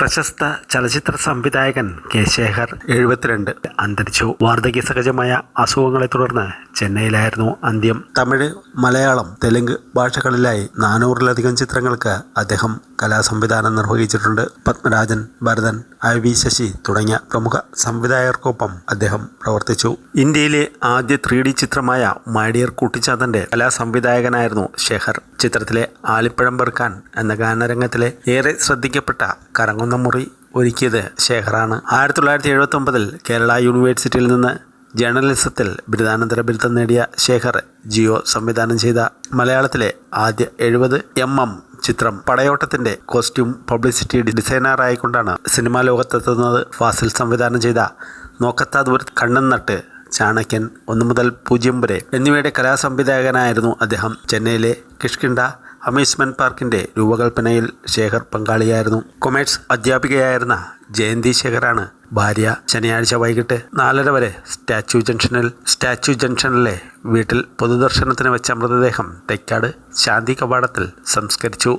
പ്രശസ്ത ചലച്ചിത്ര സംവിധായകൻ കെ ശേഖർ എഴുപത്തിരണ്ട് അന്തരിച്ചു. വാർദ്ധക്യ സഹജമായ അസുഖങ്ങളെ തുടർന്ന് ചെന്നൈയിലായിരുന്നു അന്ത്യം. തമിഴ് മലയാളം തെലുങ്ക് ഭാഷകളിലായി നാനൂറിലധികം ചിത്രങ്ങൾക്ക് അദ്ദേഹം കലാസംവിധാനം നിർവഹിച്ചിട്ടുണ്ട്. പത്മരാജൻ ഭരതൻ ഐ വി ശശി തുടങ്ങിയ പ്രമുഖ സംവിധായകർക്കൊപ്പം അദ്ദേഹം പ്രവർത്തിച്ചു. ഇന്ത്യയിലെ ആദ്യ ത്രീ ഡി ചിത്രമായ മൈഡിയർ കുട്ടിച്ചാത്തന്റെ കലാസംവിധായകനായിരുന്നു ശേഖർ. ചിത്രത്തിലെ ആലിപ്പഴം പെറുക്കാൻ എന്ന ഗാനരംഗത്തിലെ ഏറെ ശ്രദ്ധിക്കപ്പെട്ട കറങ്ങുന്ന മുറി ഒരുക്കിയത് ശേഖറാണ്. ആയിരത്തി തൊള്ളായിരത്തി എഴുപത്തി ഒമ്പതിൽ കേരള യൂണിവേഴ്സിറ്റിയിൽ നിന്ന് ജേർണലിസത്തിൽ ബിരുദാനന്തര ബിരുദം നേടിയ ശേഖർ ജിയോ സംവിധാനം ചെയ്ത മലയാളത്തിലെ ആദ്യ എഴുപത് എം എം ചിത്രം പടയോട്ടത്തിന്റെ കോസ്റ്റ്യൂം പബ്ലിസിറ്റി ഡിസൈനറായിക്കൊണ്ടാണ് സിനിമാ ലോകത്തെത്തുന്നത് ഫാസിൽ സംവിധാനം ചെയ്ത നോക്കത്താ ദൂരത്ത് കണ്ണൻ നട്ട് ചാണക്യൻ ഒന്നു മുതൽ പൂജ്യം വരെ എന്നിവയുടെ കലാസംവിധായകനായിരുന്നു അദ്ദേഹം. ചെന്നൈയിലെ കിഷ്കിണ്ട അമ്യൂസ്മെന്റ് പാർക്കിന്റെ രൂപകൽപ്പനയിൽ ശേഖർ പങ്കാളിയായിരുന്നു. കൊമേഴ്സ് അധ്യാപികയായിരുന്ന ജയന്തി ശേഖറാണ് ഭാര്യ ശനിയാഴ്ച വൈകിട്ട് നാലര വരെ സ്റ്റാച്യു ജംഗ്ഷനിൽ സ്റ്റാച്യു ജംഗ്ഷനിലെ വീട്ടിൽ പൊതുദർശനത്തിന് വെച്ച മൃതദേഹം തെക്കാട് ശാന്തി കവാടത്തിൽ സംസ്കരിച്ചു.